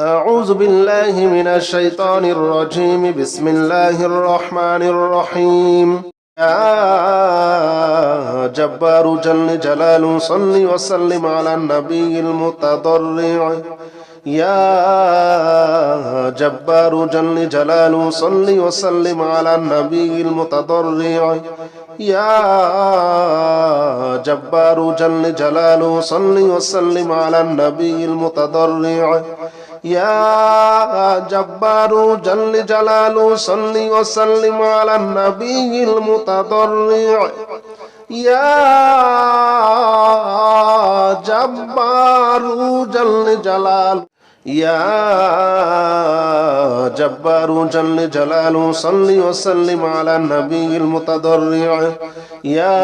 أعوذ بالله من الشيطان الرجيم. بسم الله الرحمن الرحيم. يا جبار جل جلاله صل وسلم على النبي المتضرع. يا جبار جل جلاله صل وسلم على النبي المتضرع. يا جبار جل جلاله صل وسلم على النبي المتضرع. يا جبار جل جلاله صل وسلم على النبي المتضرع يا جبار جل جلاله يا جبار جل جلاله صل وسلم على النبي المتضرع. يا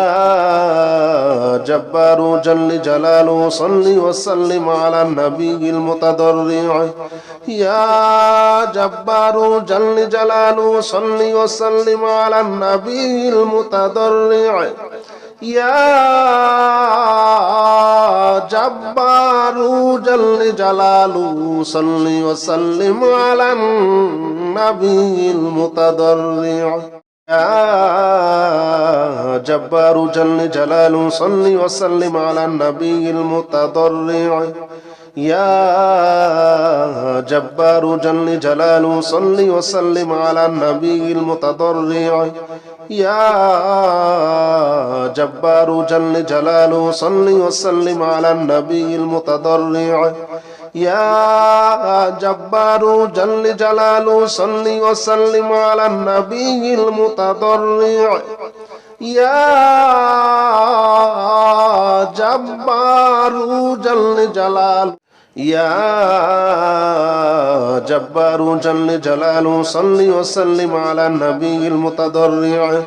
جبار جل جلاله صل وسلم على النبي المتضرع. يا جبار جل جلاله صل وسلم على النبي المتضرع. يا جبار جل جلاله صل وسلم على النبي المتضرع. يا جبار جل جلاله صل وسلم على النبي المتضرع. يا جبار جل جلاله صل وسلم على النبي المتضرع. يا جبار جل جلاله صل وسلم على النبي المتضرع يا جبار جل جلاله صل وسلم على النبي المتضرع يا جبار جل جلاله يا جبار جل جلاله صل وسلم على النبي المتضرع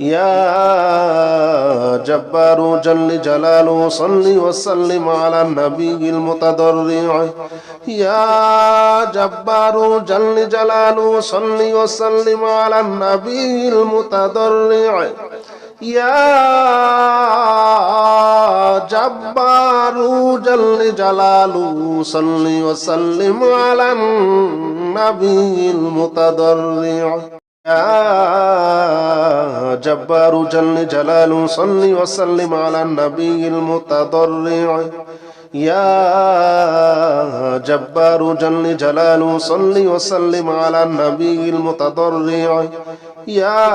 يا جبار جل جلاله صل وسلم على النبي المتضرع يا جبار جل جلاله صل وسلم على النبي المتضرع يا جبار جل جلاله صل وسلم على النبي المتضرع. يا جبار جل جلاله صل وسلم على النبي المتضرع. يا جبار جل جلاله صل وسلم على النبي المتضرع. يا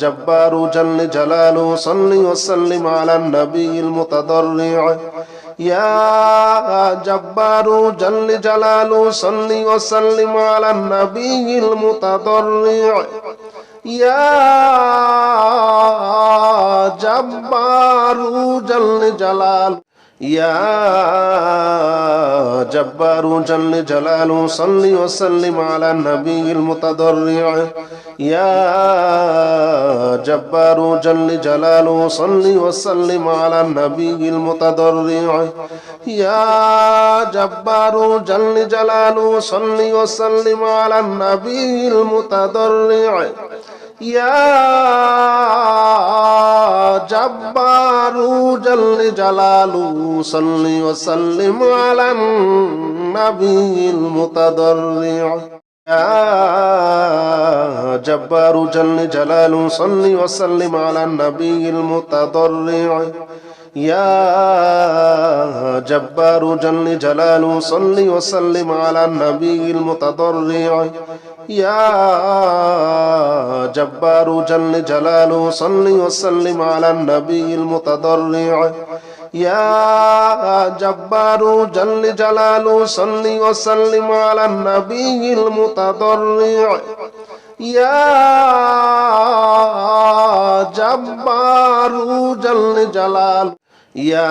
جبار جل جلاله صل وسلم على النبي المتضرع. يا جبار جل جلاله صل وسلم على النبي المتضرع. يا جبار جل جلاله يا جبار جل جلاله صل وسلم على النبي المتضرع يا جبار جل جلاله صل وسلم على النبي المتضرع يا جبار جل جلاله صل وسلم على النبي المتضرع يا جبار جل جلاله صل وسلم على النبي المتضرع. يا جبار جل جلاله صل وسلم على النبي المتضرع. يا جبار جل جلاله صل وسلم على النبي المتضرع. يا جبار جل جلاله صل وسلم على النبي المتضرع يا جبار جل جلاله صل وسلم على النبي المتضرع يا جبار جل جلاله يا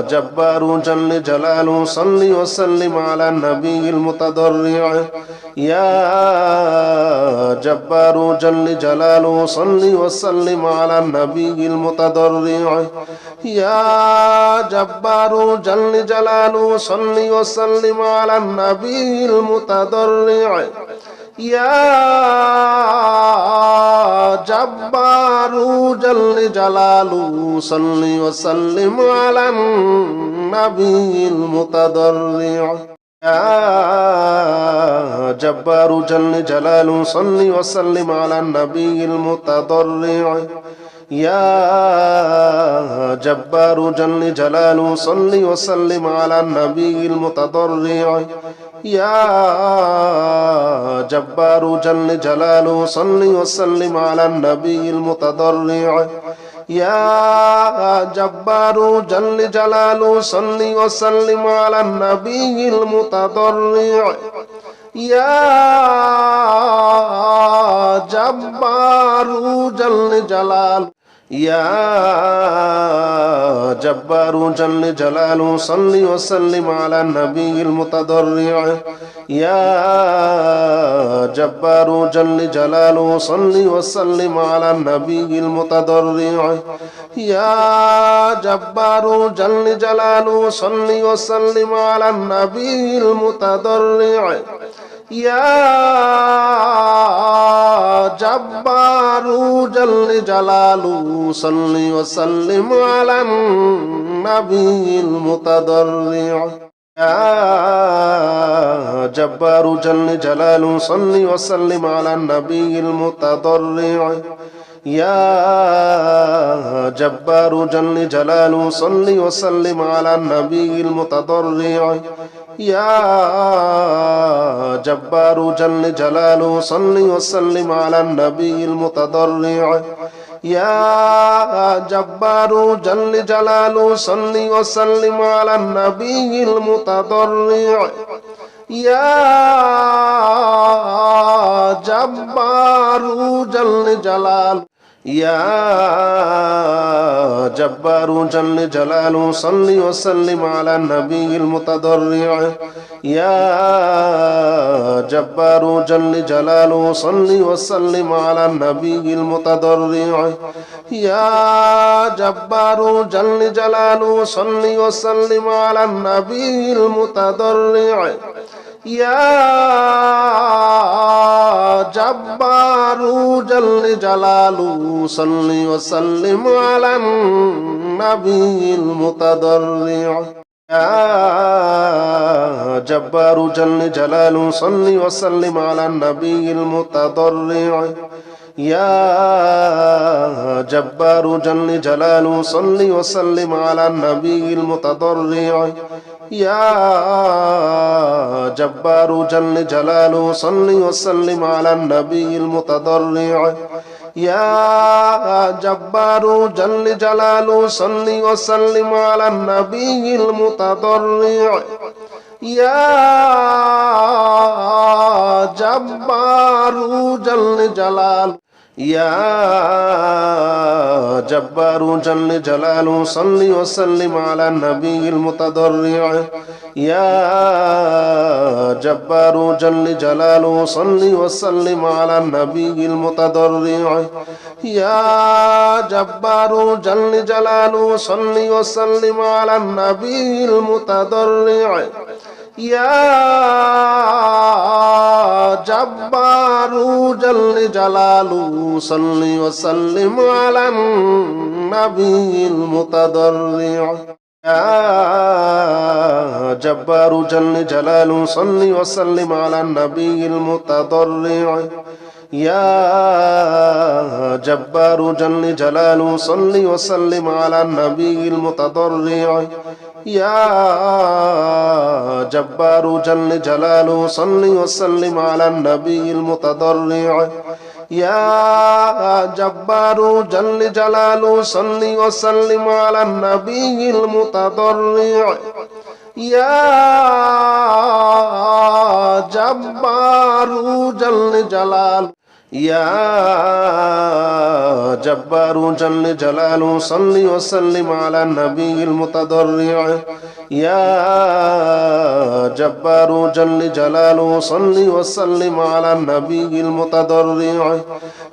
جبار جل جلاله صل وسلم على النبي المتضرع يا جبار جل جلاله صل وسلم على النبي المتضرع يا جبار جل جلاله صل وسلم على النبي المتضرع يا جبار جل جلاله صل وسلم على النبي المتضرع يا جبار جل جلاله صل وسلم على النبي المتضرع يا جبار جل جلاله صل وسلم على النبي المتضرع يا جبار جل جلاله صل وسلم على النبي المتضرع. يا جبار جل جلاله صل وسلم على النبي المتضرع. يا جبار جل جلاله يا جبار جل جلاله صل وسلم على النبي المتضرع يا جبار جل جلاله صل وسلم على النبي المتضرع يا جبار جل جلاله صل وسلم على النبي المتضرع يا جبار جل جلاله صل وسلم على النبي المتضرع. يا جبار جل جلاله صل وسلم على النبي المتضرع. يا جبار جل جلاله صل وسلم على النبي المتضرع. يا جبار جل جلاله صل وسلم على النبي المتضرع. يا جبار جل جلاله صل وسلم على النبي المتضرع. يا جبار جل جلاله. يا جبار جل جلاله صل وسلم على النبي المتضرع يا جبار جل جلاله صل وسلم على النبي المتضرع يا جبار جل جلاله صل وسلم على النبي المتضرع يا جبار جل جلاله صل وسلم على النبي المتضرع. يا جبار جل جلاله صل وسلم على النبي المتضرع. يا جبار جل جلاله صل وسلم على النبي المتضرع. يا جبار جل جلاله، صل وسلم على النبي المتضرع. يا جبار جل جلاله، صل وسلم على النبي المتضرع. يا جبار جل جلاله. يا جبار جل جلاله صل وسلم على النبي المتضرع يا جبار جل جلاله صل وسلم على النبي المتضرع يا جبار جل جلاله صل وسلم على النبي المتضرع يا جبار جل جلاله صل وسلم على النبي المتضرع. يا جبار جل جلاله صل وسلم على النبي المتضرع. يا جبار جل جلاله صل وسلم على النبي المتضرع. يا جبار جل جلاله صل وسلم على النبي المتضرع. يا جبار جل جلاله صل وسلم على النبي المتضرع. يا جبار جل جلاله. يا جبار جل جلاله صل وسلم على النبي المتضرع يا جبار جل جلاله صل وسلم على النبي المتضرع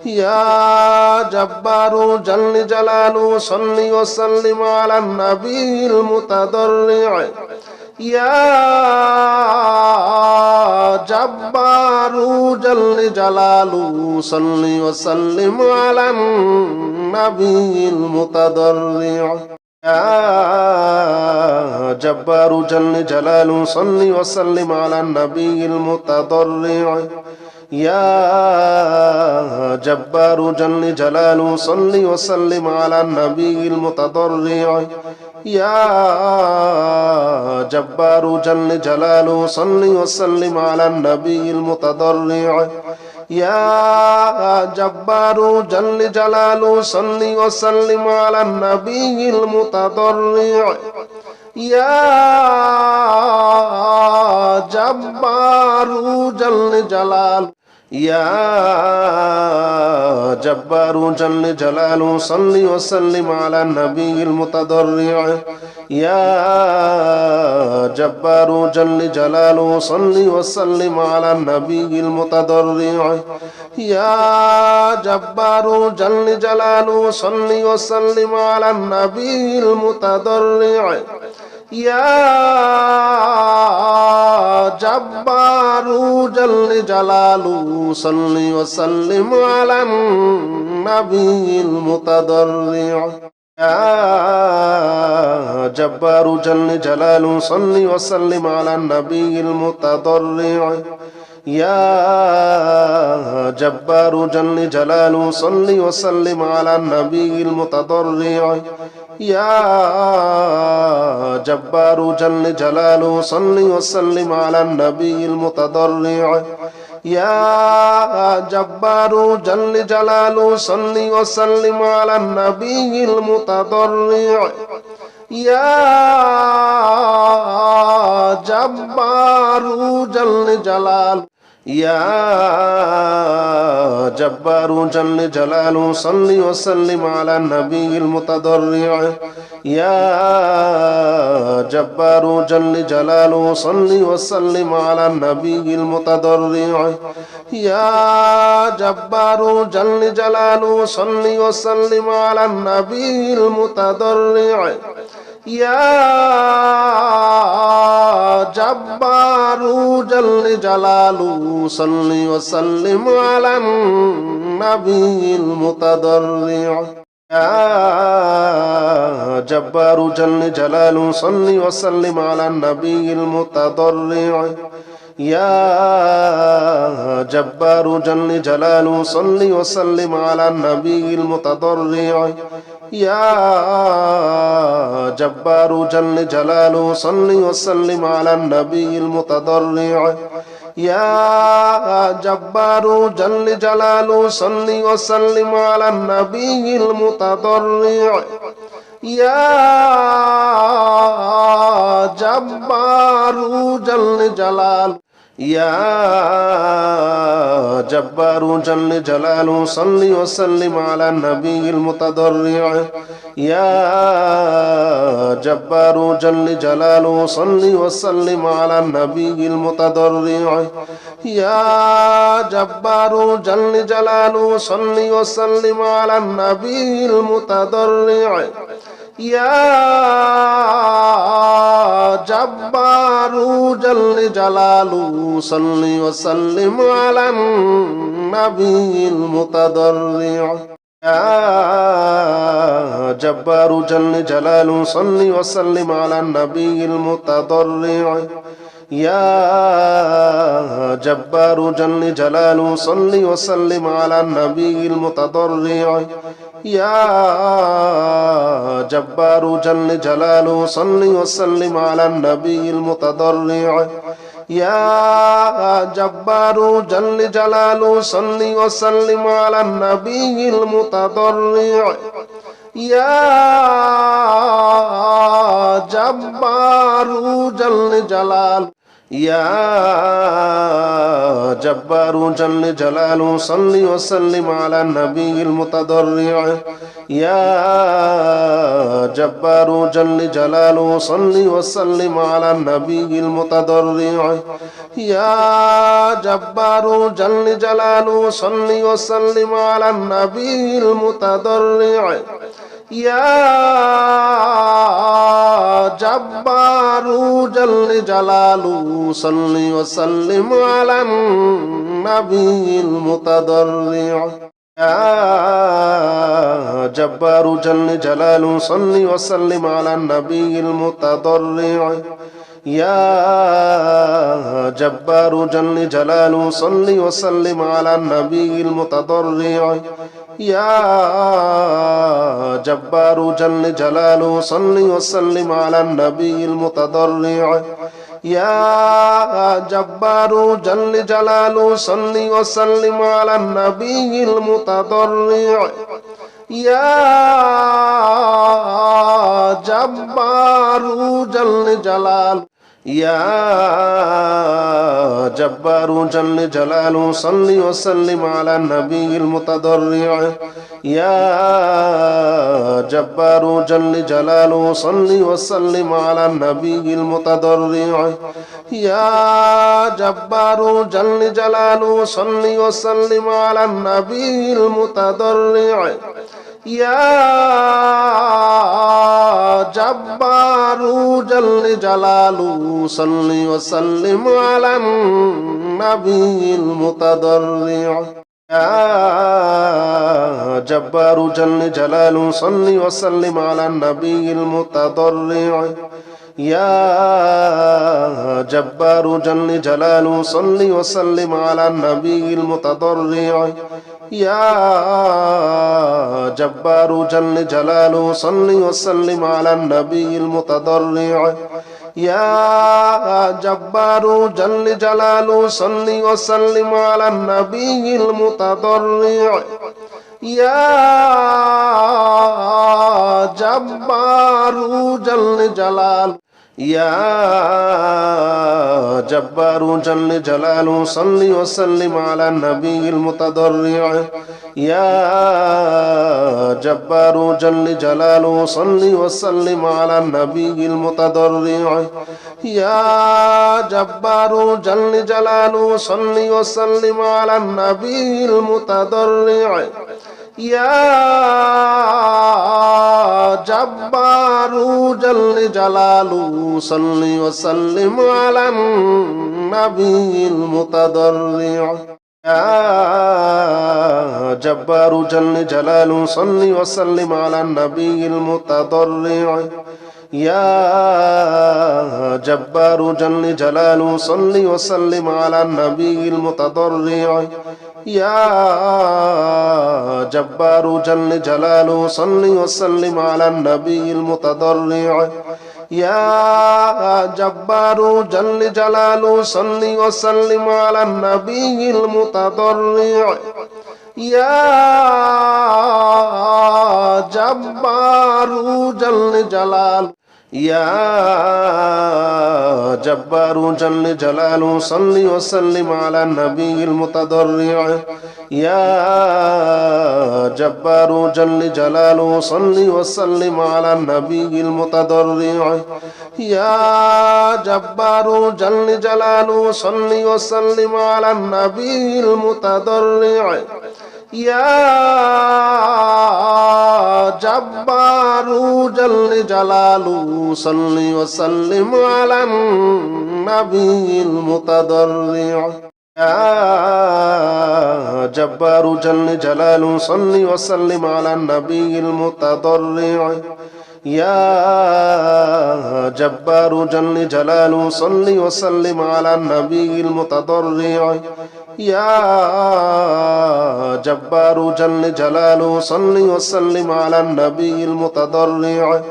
يا جبار جل جلاله صل وسلم على النبي المتضرع يا جبار جل جلاله صل وسلم على النبي المتضرع. يا جبار جل جلاله صل وسلم على النبي المتضرع. يا جبار جل جلاله صل وسلم على النبي المتضرع. يا جبار جل جلاله صل وسلم على النبي المتضرع. يا جبار جل جلاله صل وسلم على النبي المتضرع. يا جبار جل جلاله. يا جبار جل جلاله صل وسلم على النبي المتضرع يا جبار جل جلاله صل وسلم على النبي المتضرع يا جبار جل جلاله صل وسلم على النبي المتضرع يا جبار جل جلاله صل وسلم على النبي المتضرع. يا جبار جل جلاله صل وسلم على النبي المتضرع. يا جبار جل جلاله صل وسلم على النبي المتضرع. يا جبار جل جلاله صل وسلم على النبي المتضرع يا جبار جل جلاله صل وسلم على النبي المتضرع يا جبار جل جلاله يا جبار جل جلاله صل وسلم على النبي المتضرع يا جبار جل جلاله صل وسلم على النبي المتضرع يا جبار جل جلاله صل وسلم على النبي المتضرع يا جبار جل جلاله صل وسلم على النبي المتضرع. يا جبار جل جلاله صل وسلم على النبي المتضرع. يا جبار جل جلاله صل وسلم على النبي المتضرع. يا جبار جل جلاله صل وسلم على النبي المتضرع يا جبار جل جلاله صل وسلم على النبي المتضرع يا جبار جل جلاله يا جبار جل جلاله صل وسلم على النبي المتضرع يا جبار جل جلاله صل وسلم على النبي المتضرع يا جبار جل جلاله صل وسلم على النبي المتضرع يا جبار جل جلاله صل وسلم على النبي المتضرع يا جبار جل جلاله صل وسلم على النبي المتضرع يا جبار جل جلاله صل وسلم على النبي المتضرع يا جبار جل جلاله صل وسلم على النبي المتضرع يا جبار جل جلاله صل وسلم على النبي المتضرع يا جبار جل جلاله يا جبار جل جلاله صل وسلم على النبي المتضرع يا جبار جل جلاله صل وسلم على النبي المتضرع يا جبار جل جلاله صل وسلم على النبي المتضرع يا جبار جل جلاله صل وسلم على النبي المتضرع. يا جبار جل جلاله صل وسلم على النبي المتضرع. يا جبار جل جلاله صل وسلم على النبي المتضرع. يا جبار جل جلاله صل وسلم على النبي المتضرع. يا جبار جل جلاله صل وسلم على النبي المتضرع. يا جبار جل جلاله يا جبار جل جلاله صل وسلم على النبي المتضرع يا جبار جل جلاله صل وسلم على النبي المتضرع يا جبار جل جلاله صل وسلم على النبي المتضرع يا جبار جل جلاله صل وسلم على النبي المتضرع. يا جبار جل جلاله صل وسلم على النبي المتضرع. يا جبار جل جلاله صل وسلم على النبي المتضرع. يا جبار جل جلاله صل وسلم على النبي المتضرع يا جبار جل جلاله صل وسلم على النبي المتضرع يا جبار جل جلاله يا جبار جل جلاله صل وسلم على النبي المتضرع. يا جبار جل جلاله صل وسلم على النبي المتضرع. يا جبار جل جلاله صل وسلم على النبي المتضرع. يا جبار جل جلاله صل وسلم على النبي المتضرع. يا جبار جل جلاله صل وسلم على النبي المتضرع. يا جبار جل جلاله صل وسلم على النبي المتضرع. يا جبار جل جلاله صل وسلم على النبي المتضرع. يا جبار جل جلاله صل وسلم على النبي المتضرع. يا جبار جل جلاله. يا جبار جل جلاله صل وسلم على النبي المتضرع يا جبار جل جلاله صل وسلم على النبي المتضرع يا جبار جل جلاله صل وسلم على النبي المتضرع يا جبار جل جلاله صل وسلم على النبي المتضرع. يا جبار جل جلاله صل وسلم على النبي المتضرع. يا جبار جل جلاله صل وسلم على النبي المتضرع. يا جبار جل جلاله صل وسلم على النبي المتضرع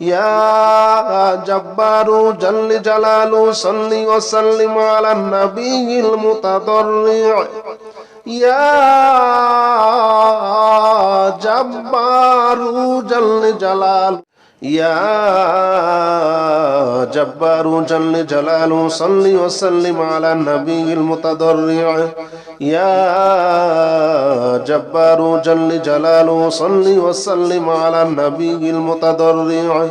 يا جبار جل جلاله صل وسلم على النبي المتضرع يا جبار جل جلاله يا جبار جل جلاله صل وسلم على النبي المتضرع. يا جبار جل جلاله صل وسلم على النبي المتضرع.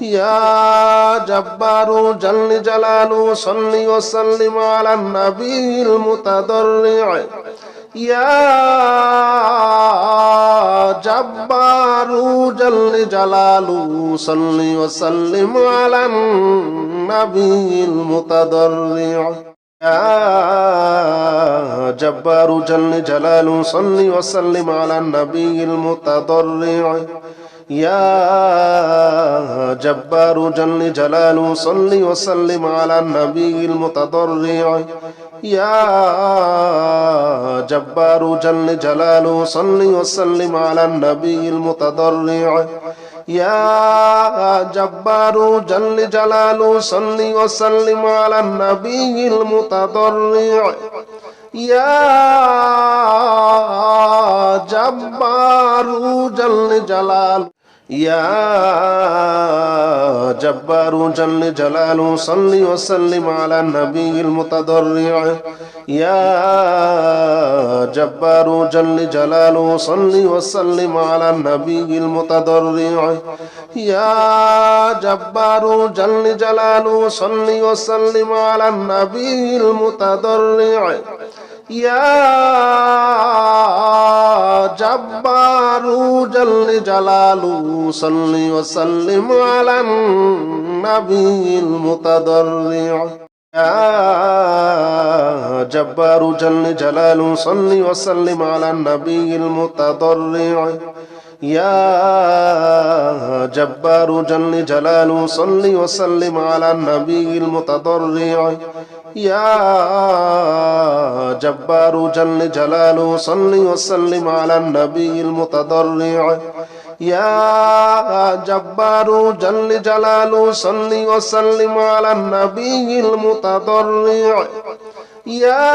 يا جبار جل جلاله صل وسلم على النبي المتضرع. يا جبار جل جلاله صل وسلم على النبي المتضرع. يا جبار جل جلاله صل وسلم على النبي المتضرع. يا جبار جل جلاله صل وسلم على النبي المتضرع. يا جبار جل جلاله صل وسلم على النبي المتضرع. يا جبار جل جلاله صل وسلم على النبي المتضرع. يا جبار جل جلاله. يا جبار جل جلاله صل وسلم على النبي المتضرع يا جبار جل جلاله صل وسلم على النبي المتضرع يا جبار جل جلاله صل وسلم على النبي المتضرع يا جبار جل جلاله صل وسلم على النبي المتضرع. يا جبار جل جلاله صل وسلم على النبي المتضرع. يا جبار جل جلاله صل وسلم على النبي المتضرع. يا جبار جل جلاله صل وسلم على النبي المتضرع. يا جبار جل جلاله صل وسلم على النبي المتضرع. يا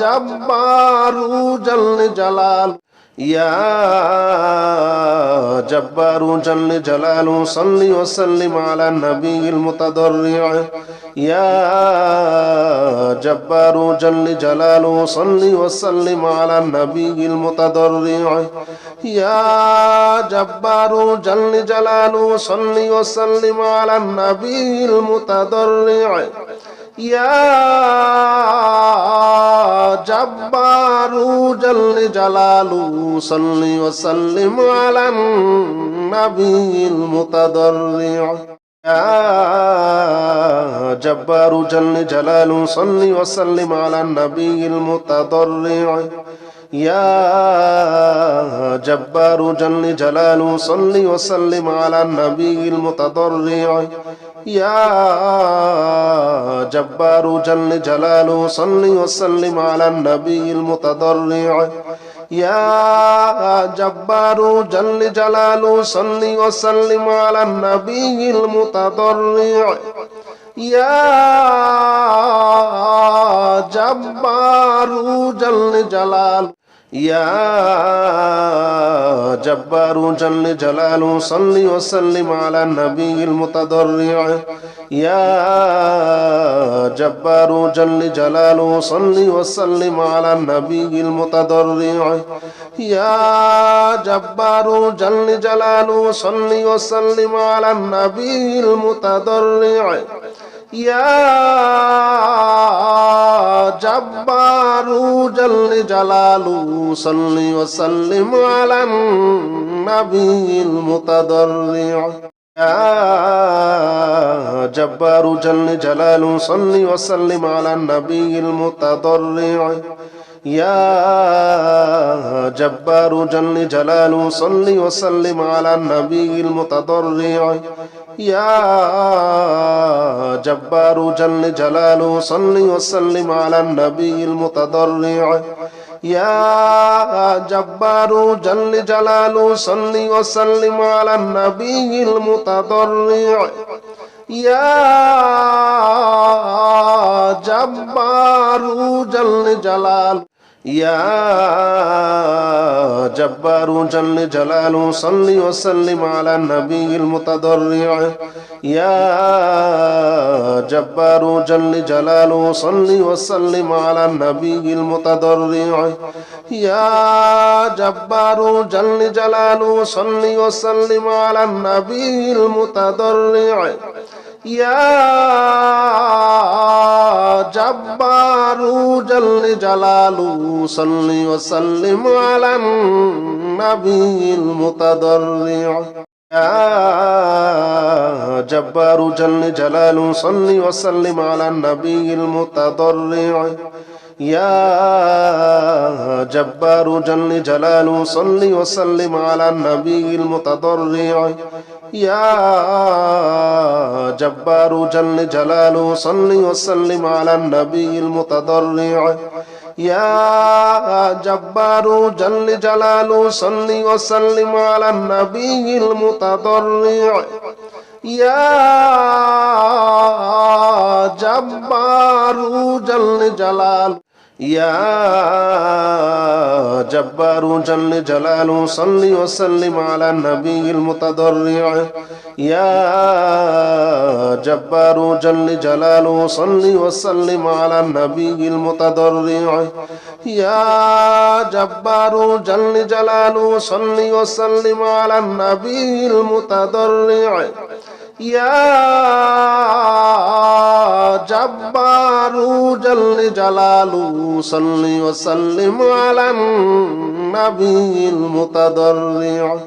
جبار جل جلاله. يا جبار جل جلاله صل وسلم على النبي المتضرع يا جبار جل جلاله صل وسلم على النبي المتضرع يا جبار جل جلاله صل وسلم على النبي المتضرع يا جبار جل جلاله صل وسلم على النبي المتضرع. يا جبار جل جلاله صل وسلم على النبي المتضرع. يا جبار جل جلاله صل وسلم على النبي المتضرع. يا جبار جل جلاله صل وسلم على النبي المتضرع يا جبار جل جلاله صل وسلم على النبي المتضرع يا جبار جل جلاله يا جبار جل جلاله صل وسلم على النبي المتضرع يا جبار جل جلاله صل وسلم على النبي المتضرع يا جبار جل جلاله صل وسلم على النبي المتضرع يا جبار جل جلاله صل وسلم على النبي المتضرع. يا جبار جل جلاله صل وسلم على النبي المتضرع. يا جبار جل جلاله صل وسلم على النبي المتضرع. يا جبار جل جلاله صل وسلم على النبي المتضرع. يا جبار جل جلاله صل وسلم على النبي المتضرع. يا جبار جل جلاله. يا جبار جل جلاله صل وسلم على النبي المتضرع يا جبار جل جلاله صل وسلم على النبي المتضرع يا جبار جل جلاله صل وسلم على النبي المتضرع یا جبارو جل جلالو صلی وسلم علی النبی المتضرع. یا جبارو جل جلالو صلی وسلم علی النبی المتضرع. یا جبار جل جلالو صلی وسلم علی النبی المتضرع. يا جبار جل جلاله صل وسلم على النبي المتضرع يا جبار جل جلاله صل وسلم على النبي المتضرع يا جبار جل جلاله يا جبار جل جلاله صل وسلم على النبي المتضرع. يا جبار جل جلاله صل وسلم على النبي المتضرع. يا جبار جل جلاله صل وسلم على النبي المتضرع. يا جبار جل جلاله صل وسلم على النبي المتضرع